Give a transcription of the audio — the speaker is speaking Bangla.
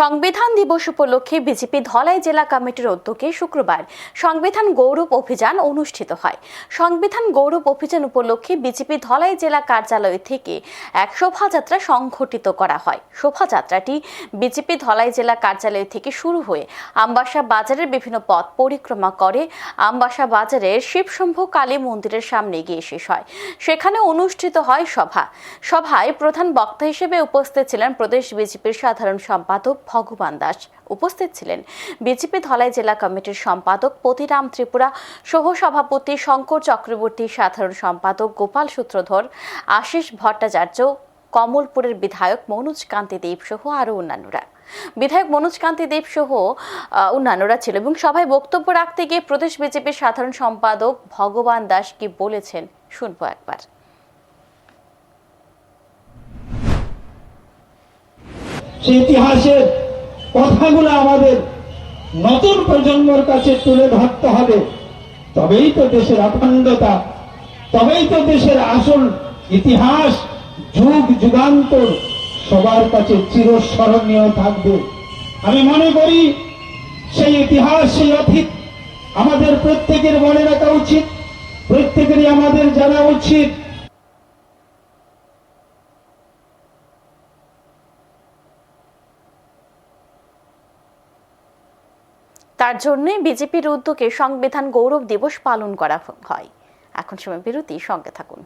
সংবিধান দিবস উপলক্ষে বিজেপি ধলাই জেলা কমিটির উদ্যোগে শুক্রবার সংবিধান গৌরব অভিযান অনুষ্ঠিত হয়। সংবিধান গৌরব অভিযান উপলক্ষে বিজেপি ধলাই জেলা কার্যালয় থেকে এক শোভাযাত্রা সংঘটিত করা হয়। শোভাযাত্রাটি বিজেপি ধলাই জেলা কার্যালয় থেকে শুরু হয়ে আমবাসা বাজারের বিভিন্ন পথ পরিক্রমা করে আমবাসা বাজারের শিবশম্ভু কালী মন্দিরের সামনে গিয়ে শেষ হয়। সেখানে অনুষ্ঠিত হয় সভা। সভায় প্রধান বক্তা হিসেবে উপস্থিত ছিলেন প্রদেশ বিজেপির সাধারণ সম্পাদক ভগবান দাস উপস্থিত ছিলেন। বিজেপি ধলাই জেলা কমিটির সম্পাদক পতিরাম ত্রিপুরা সহ সভাপতি শঙ্কর চক্রবর্তী, সাধারণ সম্পাদক গোপাল সূত্রধর, আশিস ভট্টাচার্য, কমলপুরের বিধায়ক মনোজ কান্তি দেব সহ আরও অন্যান্যরা। বিধায়ক মনোজ কান্তি দেব সহ অন্যান্যরা ছিল এবং সভায় বক্তব্য রাখতে গিয়ে প্রদেশ বিজেপির সাধারণ সম্পাদক ভগবান দাস কি বলেছেন শুনব একবার। সেই ইতিহাসের কথাগুলো আমাদের নতুন প্রজন্মর কাছে তুলে ধরতে হবে। তবেই তো দেশের অখণ্ডতা, তবেই তো দেশের আসল ইতিহাস, যুগ, যুগান্তর সবার কাছে চিরস্মরণীয় থাকবে। আমি মনে করি সেই ইতিহাস, সেই অতীত আমাদের প্রত্যেকের মনে রাখা উচিত, প্রত্যেকেরই আমাদের জানা উচিত। তার জন্যই বিজেপির উদ্যোগে সংবিধান গৌরব দিবস পালন করা হয়। এখন সময় বিরতি, সঙ্গে থাকুন।